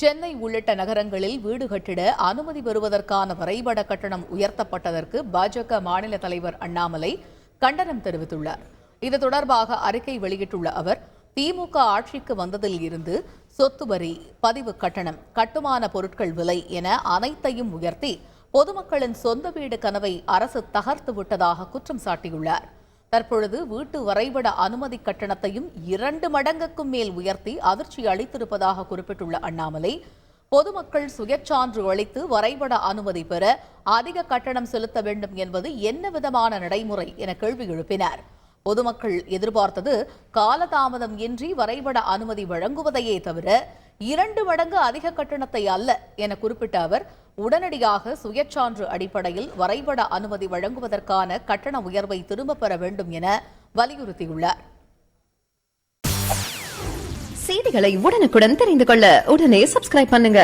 சென்னை உள்ளிட்ட நகரங்களில் வீடு கட்டிட அனுமதி பெறுவதற்கான வரைபட கட்டணம் உயர்த்தப்பட்டதற்கு பாஜக மாநில தலைவர் அண்ணாமலை கண்டனம் தெரிவித்துள்ளார். இது தொடர்பாக அறிக்கை வெளியிட்டுள்ள அவர் திமுக ஆட்சிக்கு வந்ததில் இருந்து சொத்து வரி பதிவு கட்டணம் கட்டுமான பொருட்கள் விலை என அனைத்தையும் உயர்த்தி பொதுமக்களின் சொந்த வீடு கனவை அரசு தகர்த்து விட்டதாக குற்றம் சாட்டியுள்ளார். தற்பொழுது வீட்டு வரைபட அனுமதி கட்டணத்தையும் இரண்டு மடங்குக்கும் மேல் உயர்த்தி அதிர்ச்சி அளித்திருப்பதாக குறிப்பிட்டுள்ள அண்ணாமலை பொதுமக்கள் சுயச்சான்று அளித்து வரைபட அனுமதி பெற அதிக கட்டணம் செலுத்த வேண்டும் என்பது என்ன விதமான நடைமுறை என கேள்வி எழுப்பினார். பொதுமக்கள் எதிர்பார்த்தது காலதாமதம் இன்றி வரைபட அனுமதி வழங்குவதையே தவிர இரண்டு மடங்கு அதிக கட்டணத்தை அல்ல என குறிப்பிட்ட அவர் உடனடியாக சுயச்சான்று அடிப்படையில் வரைபட அனுமதி வழங்குவதற்கான கட்டண உயர்வை திரும்பப் பெற வேண்டும் என வலியுறுத்தியுள்ளார். செய்திகளை உடனுக்குடன் தெரிந்து கொள்ள உடனே சப்ஸ்கிரைப் பண்ணுங்க.